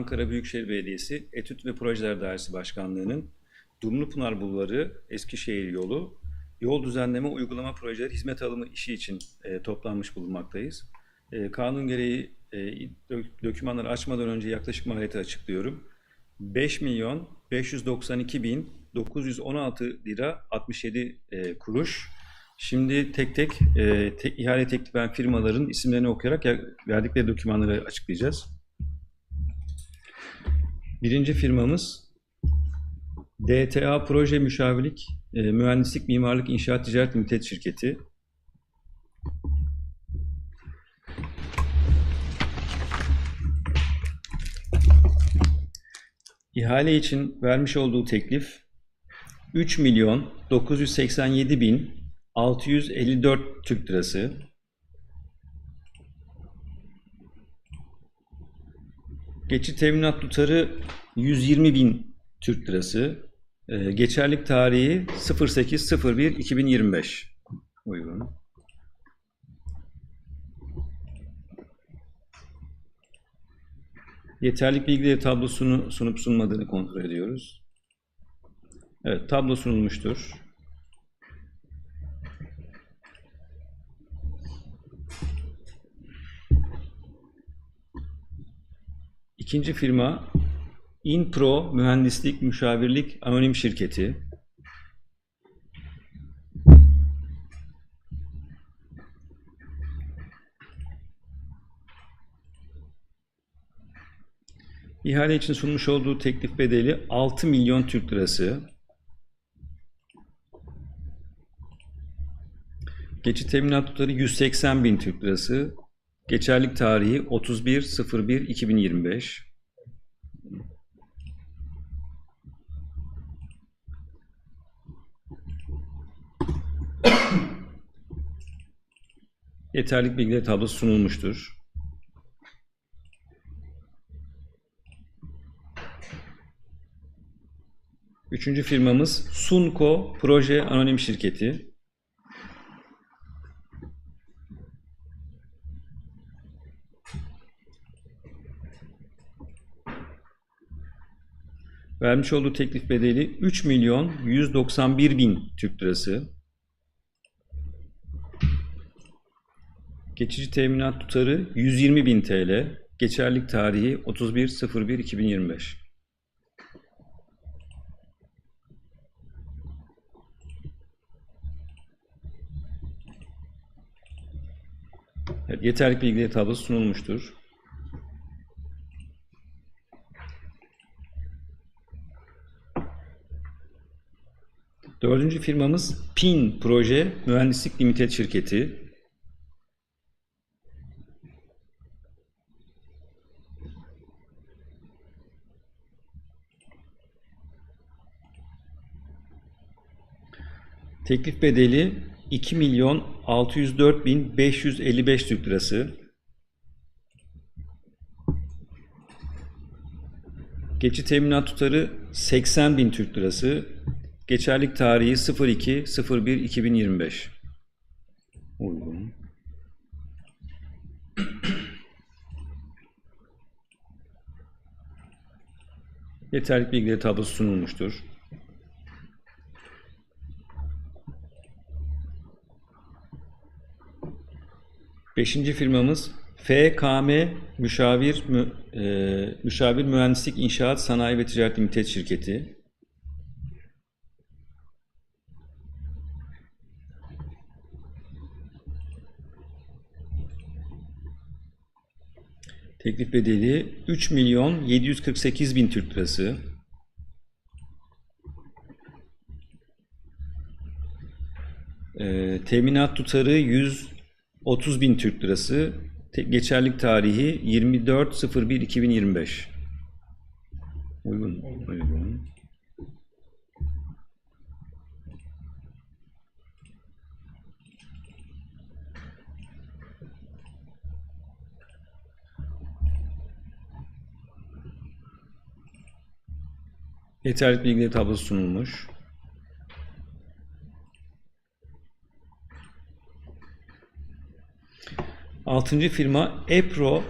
Ankara Büyükşehir Belediyesi Etüt ve Projeler Dairesi Başkanlığı'nın Dumlupınar Bulvarı Eskişehir Yolu yol düzenleme uygulama projeleri hizmet alımı işi için e, toplanmış bulunmaktayız. E, kanun gereği e, dokümanları açmadan önce yaklaşık maliyeti açıklıyorum. 5 milyon 592 bin 916 lira 67 e, kuruş. Şimdi tek tek e, te, ihale teklif eden firmaların isimlerini okuyarak ya- verdikleri dokümanları açıklayacağız. Birinci firmamız DTA Proje Müşavirlik, e, Mühendislik, Mimarlık, İnşaat Ticaret Limited Şirketi. İhale için vermiş olduğu teklif 3 milyon 987 bin 654 Türk lirası. Geçici teminat tutarı 120 bin Türk lirası. Ee, geçerlik tarihi 08.01.2025. Uygun. Yeterlik bilgileri tablosunu sunup sunmadığını kontrol ediyoruz. Evet, tablo sunulmuştur. İkinci firma Inpro Mühendislik Müşavirlik Anonim Şirketi. İhale için sunmuş olduğu teklif bedeli 6 milyon Türk lirası. Geçit teminat tutarı 180 bin Türk lirası. Geçerlik tarihi 31.01.2025. Yeterlik bilgileri tablosu sunulmuştur. Üçüncü firmamız Sunco Proje Anonim Şirketi. Vermiş olduğu teklif bedeli 3 milyon 191 bin Türk lirası. Geçici teminat tutarı 120 bin TL. Geçerlik tarihi 31.01.2025. Evet, yeterlik bilgileri tablosu sunulmuştur. Dördüncü firmamız PIN Proje Mühendislik Limited Şirketi. Teklif bedeli 2 milyon 604 bin 555 Türk lirası. Geçici teminat tutarı 80 bin Türk lirası. Geçerlik tarihi 02.01.2025. Uygun. Yeterlik bilgileri tablosu sunulmuştur. Beşinci firmamız FKM Müşavir Mü, e, Müşavir Mühendislik İnşaat Sanayi ve Ticaret Limited Şirketi. Teklif bedeli 3 milyon 748 bin Türk lirası. Ee, teminat tutarı 130 bin Türk lirası. Te- geçerlik tarihi 24.01.2025. Uygun. Uygun. Yeterlik bilgileri tablosu sunulmuş. Altıncı firma Epro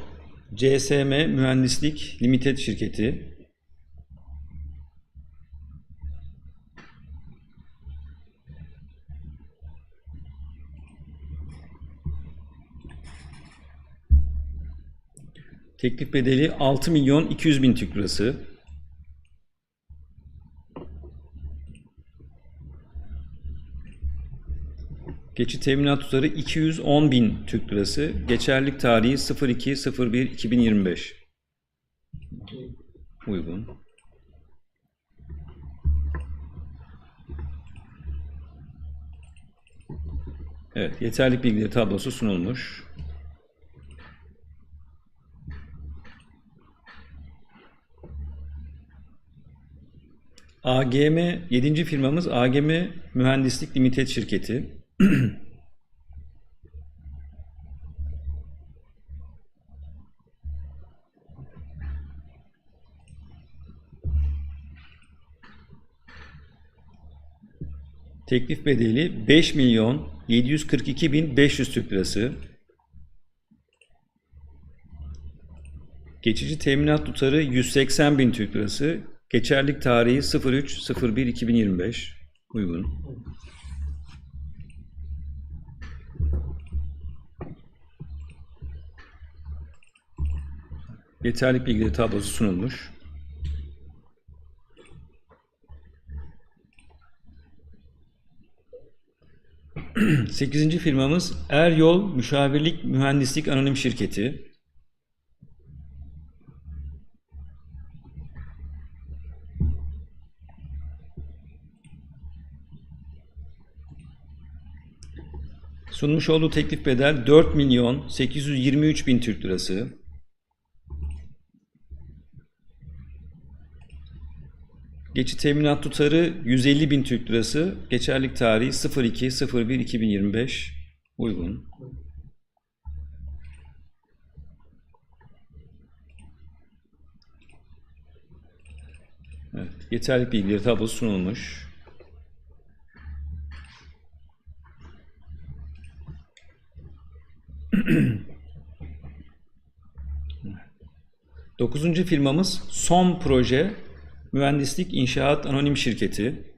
CSM Mühendislik Limited şirketi. Teklif bedeli 6 milyon 200 bin Türk lirası. Geçit teminat tutarı 210 bin Türk lirası. Geçerlilik tarihi 02.01.2025. Uygun. Evet, yeterlik bilgileri tablosu sunulmuş. AGM, 7. firmamız AGM Mühendislik Limited şirketi. Teklif bedeli 5 milyon 742 bin 500 Türk lirası. Geçici teminat tutarı 180 bin Türk lirası. Geçerlik tarihi 03.01.2025. Uygun. Yeterlik bilgileri tablosu sunulmuş. Sekizinci firmamız Eryol Müşavirlik Mühendislik Anonim Şirketi. Sunmuş olduğu teklif bedel 4 milyon 823 bin Türk lirası. Geçit teminat tutarı 150 bin Türk lirası. Geçerlik tarihi 02.01.2025. Uygun. Evet, yeterlik bilgileri tablosu sunulmuş. Dokuzuncu firmamız Son Proje Mühendislik İnşaat Anonim Şirketi.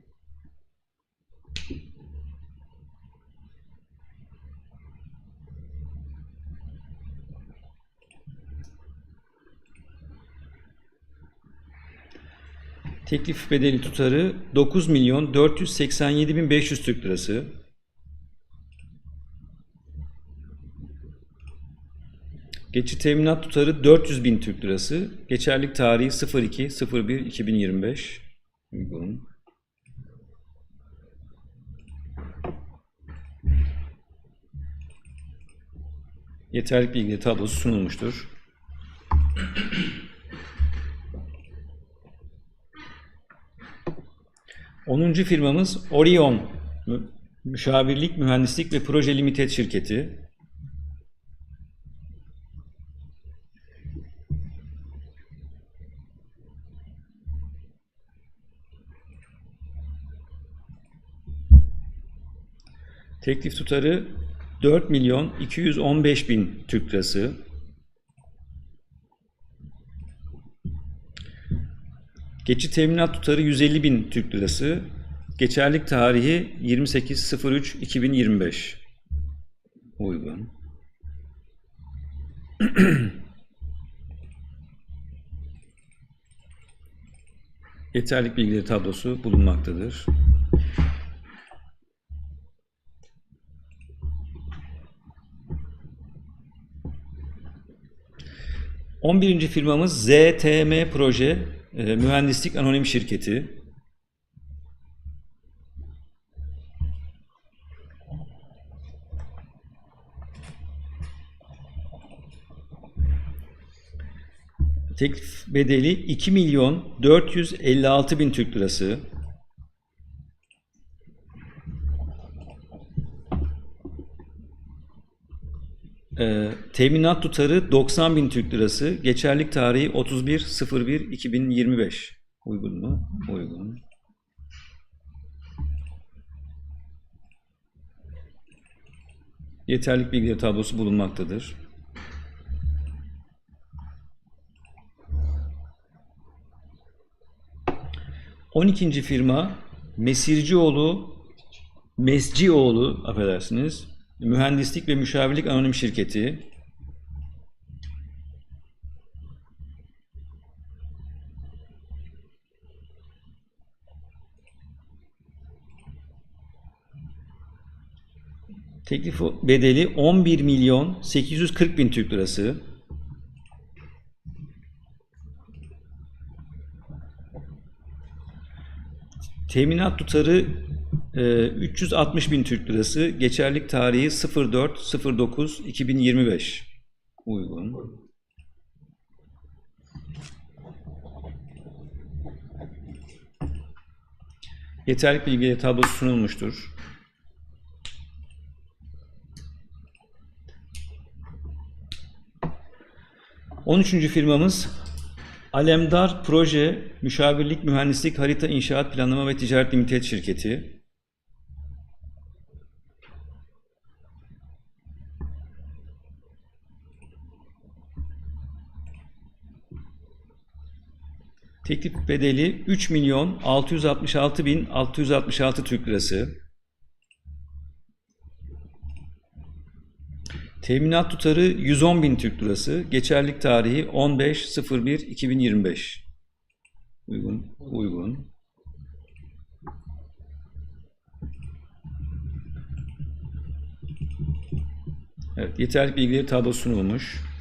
Teklif bedeli tutarı 9 milyon 487 bin 500 Türk lirası. Geçit teminat tutarı 400 bin Türk lirası. Geçerlik tarihi 02.01.2025. Uygun. Yeterlik bilgi tablosu sunulmuştur. Onuncu firmamız Orion Mü- Müşavirlik, Mühendislik ve Proje Limited şirketi. Teklif tutarı 4 milyon 215 bin Türk lirası. Geçit teminat tutarı 150 bin Türk lirası. Geçerlik tarihi 28.03.2025. Uygun. Yeterlik bilgileri tablosu bulunmaktadır. 11. firmamız ZTM Proje e, Mühendislik Anonim Şirketi. Teklif bedeli 2 milyon 456 bin Türk lirası. E, teminat tutarı 90 bin Türk lirası. Geçerlik tarihi 31.01.2025. Uygun mu? Uygun. Yeterlik bilgileri tablosu bulunmaktadır. On ikinci firma Mesircioğlu, Mescioğlu affedersiniz, Mühendislik ve Müşavirlik Anonim Şirketi. Teklif bedeli 11 milyon 840 bin Türk lirası. Teminat tutarı 360 bin Türk lirası. Geçerlik tarihi 04.09.2025. Uygun. Yeterlik bilgileri tablosu sunulmuştur. 13. firmamız Alemdar Proje Müşavirlik Mühendislik Harita İnşaat Planlama ve Ticaret Limited Şirketi. Teklif bedeli 3 milyon 666 bin 666 Türk lirası. Teminat tutarı 110 bin Türk lirası. Geçerlik tarihi 15.01.2025. Uygun. Uygun. Evet, yeterli bilgileri tablo sunulmuş.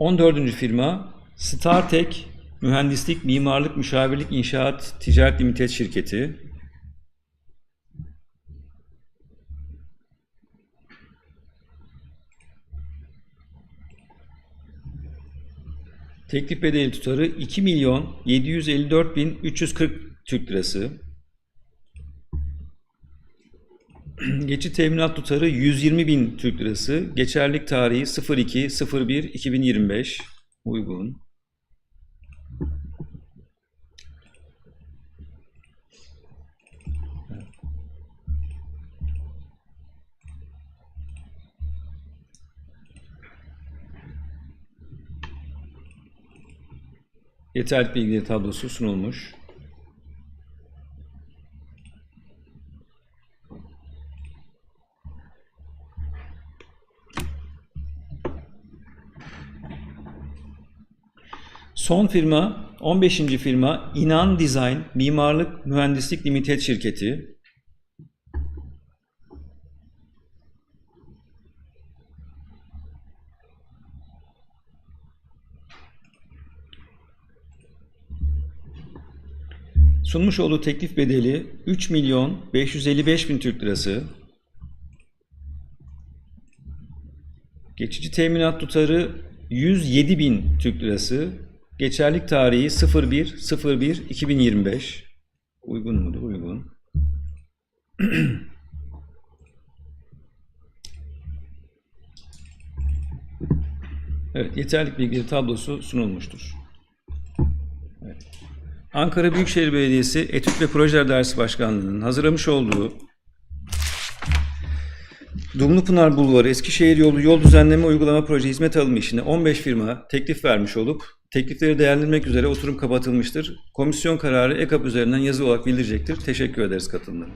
On dördüncü firma StarTech Mühendislik, Mimarlık, Müşavirlik, İnşaat, Ticaret Limited Şirketi. Teklif bedeli tutarı 2 milyon 754 bin 340 Türk lirası. Geçit teminat tutarı 120 bin Türk lirası. Geçerlik tarihi 02.01.2025. Uygun. Yeterli bilgileri tablosu sunulmuş. Son firma, 15. firma İnan Design Mimarlık Mühendislik Limited Şirketi. Sunmuş olduğu teklif bedeli 3 milyon 555 bin Türk lirası. Geçici teminat tutarı 107 bin Türk lirası. Geçerlik tarihi 01.01.2025. Uygun mudur? Uygun. Evet, yeterlik bilgileri tablosu sunulmuştur. Evet. Ankara Büyükşehir Belediyesi Etüt ve Projeler Dersi Başkanlığı'nın hazırlamış olduğu Dumlupınar Bulvarı Eskişehir Yolu Yol Düzenleme Uygulama Proje Hizmet Alımı işine 15 firma teklif vermiş olup teklifleri değerlendirmek üzere oturum kapatılmıştır. Komisyon kararı EKAP üzerinden yazılı olarak bildirecektir. Teşekkür ederiz katılımlarına.